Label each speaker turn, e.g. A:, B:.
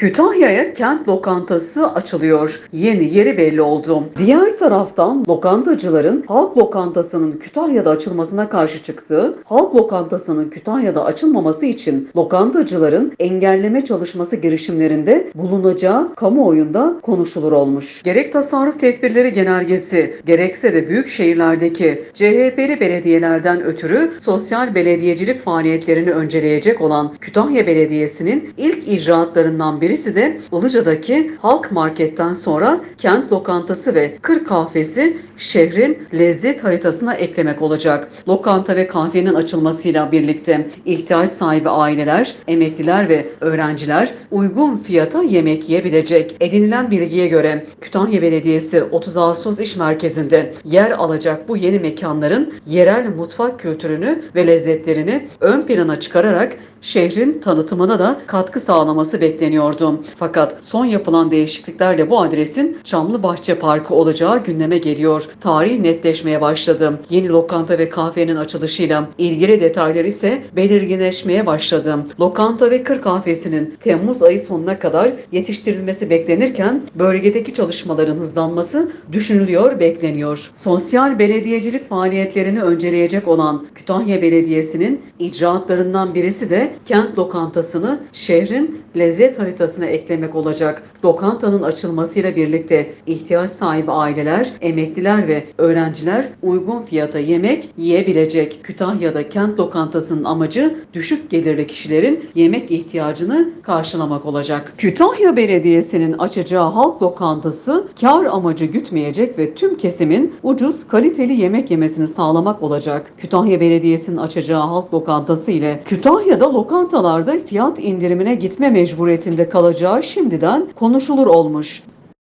A: Kütahya'ya kent lokantası açılıyor. Yeni yeri belli oldu. Diğer taraftan lokantacıların halk lokantasının Kütahya'da açılmasına karşı çıktığı, halk lokantasının Kütahya'da açılmaması için lokantacıların engelleme çalışması girişimlerinde bulunacağı kamuoyunda konuşulur olmuş. Gerek tasarruf tedbirleri genelgesi, gerekse de büyük şehirlerdeki CHP'li belediyelerden ötürü sosyal belediyecilik faaliyetlerini önceleyecek olan Kütahya Belediyesi'nin ilk icraatlarından birisi de Ilıca'daki Halk Market'ten sonra kent lokantası ve kır kahvesi şehrin lezzet haritasına eklemek olacak. Lokanta ve kahvenin açılmasıyla birlikte ihtiyaç sahibi aileler, emekliler ve öğrenciler uygun fiyata yemek yiyebilecek. Edinilen bilgiye göre Kütahya Belediyesi 30 Ağustos İş Merkezi'nde yer alacak bu yeni mekanların yerel mutfak kültürünü ve lezzetlerini ön plana çıkararak şehrin tanıtımına da katkı sağlaması bekleniyordu. Fakat son yapılan değişikliklerle bu adresin Çamlıbahçe Parkı olacağı gündeme geliyor. Tarih netleşmeye başladı. Yeni lokanta ve kahvenin açılışıyla ilgili detaylar ise belirginleşmeye başladı. Lokanta ve kır kahvesinin Temmuz ayı sonuna kadar yetiştirilmesi beklenirken bölgedeki çalışmaların hızlanması düşünülüyor, bekleniyor. Sosyal belediyecilik faaliyetlerini önceleyecek olan Kütahya Belediyesi'nin icraatlarından birisi de kent lokantasını şehrin lezzet haritasına eklemek olacak. Lokantanın açılmasıyla birlikte ihtiyaç sahibi aileler, emekliler ve öğrenciler uygun fiyata yemek yiyebilecek. Kütahya'da kent lokantasının amacı düşük gelirli kişilerin yemek ihtiyacını karşılamak olacak. Kütahya Belediyesi'nin açacağı halk lokantası kar amacı gütmeyecek ve tüm kesimin ucuz kaliteli yemek yemesini sağlamak olacak. Kütahya Belediyesi'nin açacağı halk lokantası ile Kütahya'da lokantalarda fiyat indirimine gitme mecburiyetinde kalacağı şimdiden konuşulur olmuş.